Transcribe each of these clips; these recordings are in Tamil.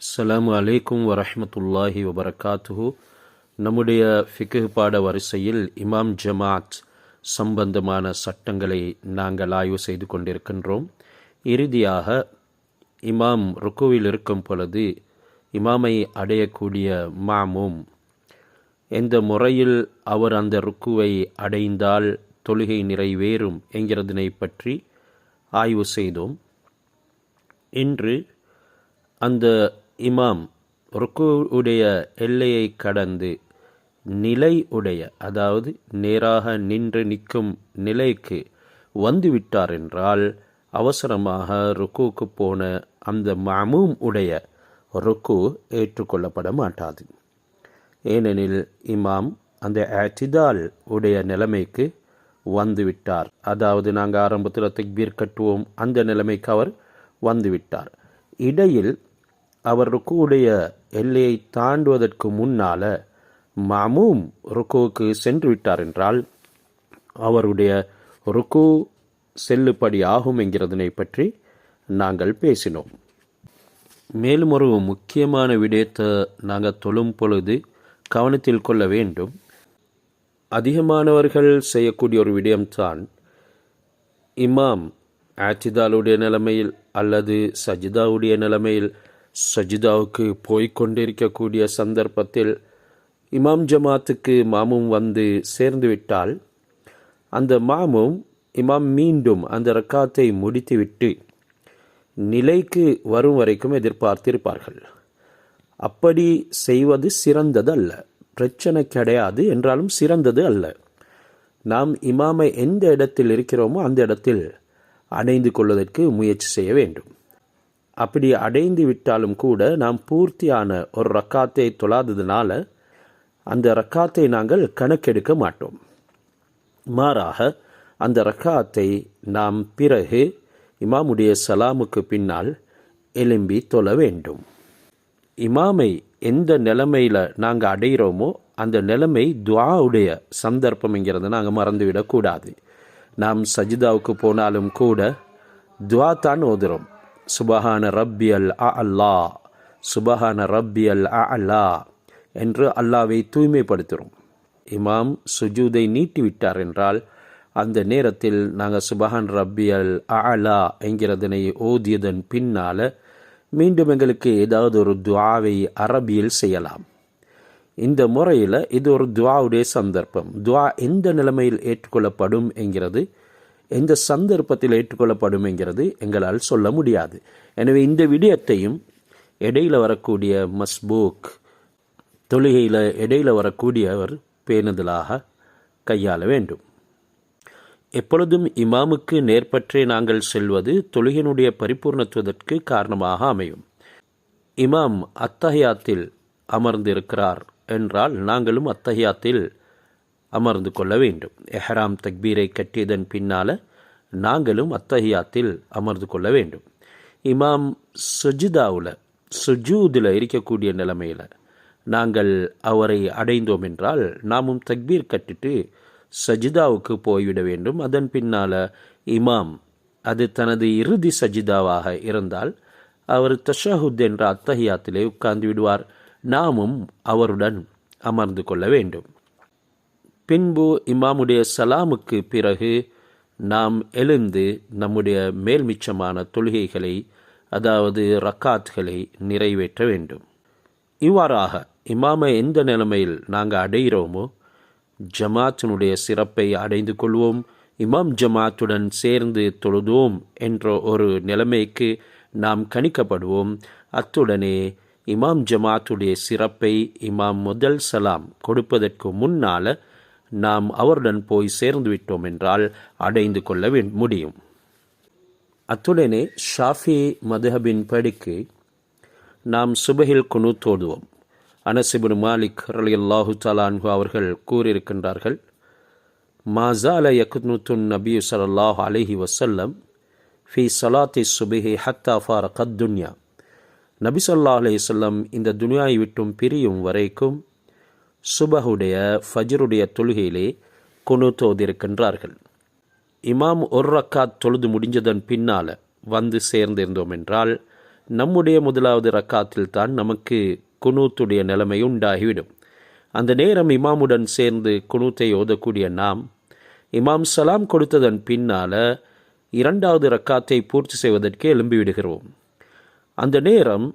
அஸ்ஸலாமு அலைக்கும் வரஹ்மத்துல்லாஹி வபரகாத்துஹு நம்முடைய ஃபிக்கு பாட வரிசையில் இமாம் ஜமாத் சம்பந்தமான சட்டங்களை நாங்கள் ஆய்வு செய்து கொண்டிருக்கின்றோம். இறுதியாக இமாம் ருக்குவில் இருக்கும் பொழுது இமாமை அடையக்கூடிய மாமும். எந்த முறையில் அவர் அந்த ருக்குவை அடைந்தால் தொழுகை நிறைவேறும் என்கிறதனை பற்றி ஆய்வு செய்தோம். இன்று அந்த இமாம் ருக்கு உடைய எல்லையை கடந்து நிலை உடைய அதாவது நேராக நின்று நிற்கும் நிலைக்கு வந்துவிட்டார் என்றால் அவசரமாக ருக்குவுக்கு போன அந்த மாமூம் உடைய ருக்கு ஏற்றுக்கொள்ளப்பட மாட்டாது. ஏனெனில் இமாம் அந்த ஆட்டிதால் உடைய நிலைமைக்கு வந்துவிட்டார். அதாவது நாங்கள் ஆரம்பத்தில் திக்பீர் கட்டுவோம் அந்த நிலைமைக்கு அவர் வந்துவிட்டார். இடையில் அவர் ருக்குவுடைய எல்லையை தாண்டுவதற்கு முன்னால மாமூம் ருக்குவுக்கு சென்று விட்டார் என்றால் அவருடைய ருக்கு செல்லுபடி ஆகும் என்கிறதனை பற்றி நாங்கள் பேசினோம். மேலும் ஒரு முக்கியமான விடயத்தை நாங்கள் தொழும் பொழுது கவனத்தில் கொள்ள வேண்டும். அதிகமானவர்கள் செய்யக்கூடிய ஒரு விடயம்தான் இமாம் ஆச்சிதாலுடைய நிலைமையில் அல்லது சஜிதாவுடைய நிலைமையில் சஜிதாவுக்கு போய்கொண்டிருக்கக்கூடிய சந்தர்ப்பத்தில் இமாம் ஜமாத்துக்கு மாமும் வந்து சேர்ந்துவிட்டால் அந்த மாமும் இமாம் மீண்டும் அந்த ரக்காத்தை முடித்துவிட்டு நிலைக்கு வரும் வரைக்கும் எதிர்பார்த்திருப்பார்கள். அப்படி செய்வது சிறந்தது அல்ல பிரச்சனை கிடையாது என்றாலும் சிறந்தது அல்ல. நாம் இமாமை எந்த இடத்தில் இருக்கிறோமோ அந்த இடத்தில் அணைந்து கொள்வதற்கு முயற்சி செய்ய வேண்டும். அப்படி அடைந்து விட்டாலும் கூட நாம் பூர்த்தியான ஒரு ரக்காத்தை தொழாததுனால அந்த ரக்காத்தை நாங்கள் கணக்கெடுக்க மாட்டோம். மாறாக அந்த ரக்காத்தை நாம் பிறகு இமாமுடைய சலாமுக்கு பின்னால் எலும்பி தொழ வேண்டும். இமாமை எந்த நிலைமையில் நாங்கள் அடைகிறோமோ அந்த நிலைமை துவாவுடைய சந்தர்ப்பம்ங்கிறத நாங்கள் மறந்துவிடக்கூடாது. நாம் சஜிதாவுக்கு போனாலும் கூட துவா தான் ஓதுறோம். சுபஹான ரப்பி அல் அ அல்லா சுபஹான ரப்பி அல் அ அல்லா என்று அல்லாவை தூய்மைப்படுத்துகிறோம். இமாம் சுஜூதை நீட்டிவிட்டார் என்றால் அந்த நேரத்தில் நாங்கள் சுபஹான் ரப்பி அல் அ அலா என்கிறதனை ஓதியதன் பின்னால் மீண்டும் எங்களுக்கு ஏதாவது ஒரு துவாவை அரபியில் செய்யலாம். இந்த முறையில் இது ஒரு துவாவுடைய சந்தர்ப்பம். துவா எந்த நிலைமையில் ஏற்றுக்கொள்ளப்படும் என்கிறது எந்த சந்தர்ப்பத்தில் ஏற்றுக்கொள்ளப்படுமேங்கிறது எங்களால் சொல்ல முடியாது. எனவே இந்த விடயத்தையும் இடையில் வரக்கூடிய மஸ்பூக் தொழுகையில் இடையில் வரக்கூடியவர் பேணுதலாக கையாள வேண்டும். எப்பொழுதும் இமாமுக்கு நேர்பற்றே நாங்கள் செல்வது தொழுகையினுடைய பரிபூர்ணத்துவதற்கு காரணமாக அமையும். இமாம் அத்தஹியாத்தில் அமர்ந்திருக்கிறார் என்றால் நாங்களும் அத்தஹியாத்தில் அமர்ந்து கொள்ள வேண்டும் எஹராம் தக்பீரை கட்டியதன் பின்னால் நாங்களும் அத்தஹியாத்தில் அமர்ந்து கொள்ள வேண்டும் இமாம் சுஜிதாவில் சுஜூதில் இருக்கக்கூடிய நிலைமையில் நாங்கள் அவரை அடைந்தோம் என்றால் நாமும் தக்பீர் கட்டிட்டு சஜிதாவுக்கு போய்விட வேண்டும். அதன் பின்னால் இமாம் அது தனது இறுதி சஜிதாவாக இருந்தால் அவர் தஷாஹுத் என்ற அத்தஹியாத்திலே உட்கார்ந்து விடுவார். நாமும் அவருடன் அமர்ந்து கொள்ள வேண்டும். பின்பு இமாமுடைய சலாமுக்கு பிறகு நாம் எழுந்து நம்முடைய மேல்மிச்சமான தொழுகைகளை அதாவது ரக்காத்களை நிறைவேற்ற வேண்டும். இவ்வாறாக இமாமை எந்த நிலைமையில் நாங்கள் அடைகிறோமோ ஜமாத்தினுடைய சிறப்பை அடைந்து கொள்வோம் இமாம் ஜமாத்துடன் சேர்ந்து தொழுதோம் என்ற ஒரு நிலைமைக்கு நாம் கணிக்கப்படுவோம். அத்துடனே இமாம் ஜமாத்துடைய சிறப்பை இமாம் முதல் சலாம் கொடுப்பதற்கு முன்னால் நாம் அவருடன் போய் சேர்ந்து விட்டோம் என்றால் அடைந்து கொள்ள முடியும். அத்துடனே ஷாஃபி மதுஹபின் படிக்கு நாம் சுபஹில் குனு தோடுவோம். அனசிபுன் மாலிக் ரலி அல்லாஹு தலான்ஹு அவர்கள் கூறியிருக்கின்றார்கள் மாசால யக்னுத்துன் நபி சல்லாஹ் அலிஹி வசல்லம் ஃபி சலாத்தி சுபிஹி ஹத்தா ஃபார் கத்துன்யா நபி சொல்லா அலையம் இந்த துனியாவை விட்டும் பிரியும் வரைக்கும் சுபஹுடைய ஃபஜருடைய தொழுகையிலே குனு தோதிருக்கின்றார்கள். இமாம் ஒரு ரக்காத் தொழுது முடிஞ்சதன் பின்னால் வந்து சேர்ந்திருந்தோம் என்றால் நம்முடைய முதலாவது ரக்காத்தில் தான் நமக்கு குனூத்துடைய நிலைமை உண்டாகிவிடும். அந்த நேரம் இமாமுடன் சேர்ந்து குனூத்தை ஓதக்கூடிய நாம் இமாம் சலாம் கொடுத்ததன் பின்னால் இரண்டாவது ரக்காத்தை பூர்த்தி செய்வதற்கு எழும்பி விடுகிறோம் அந்த நேரம்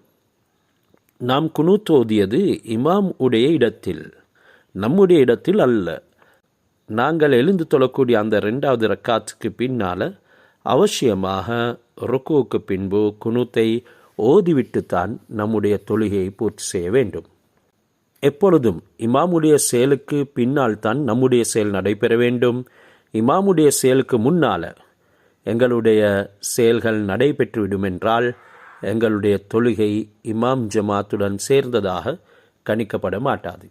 நாம் குனூத் ஓதியது இமாம் உடைய இடத்தில். நம்முடைய இடத்தில் அல்ல. நாங்கள் எழுந்து தொழக்கூடிய அந்த ரெண்டாவது ரக்காத்துக்கு பின்னால் அவசியமாக ருக்குவுக்கு பின்பு குனுத்தை ஓதிவிட்டுத்தான் நம்முடைய தொழுகையை பூர்த்தி செய்ய வேண்டும். எப்பொழுதும் இமாமுடைய செயலுக்கு பின்னால் தான் நம்முடைய செயல் நடைபெற வேண்டும். இமாமுடைய செயலுக்கு முன்னால் எங்களுடைய செயல்கள் நடைபெற்றுவிடும் என்றால் எங்களுடைய தொழுகை இமாம் ஜமாத்துடன் சேர்ந்ததாக கணிக்கப்பட மாட்டாது.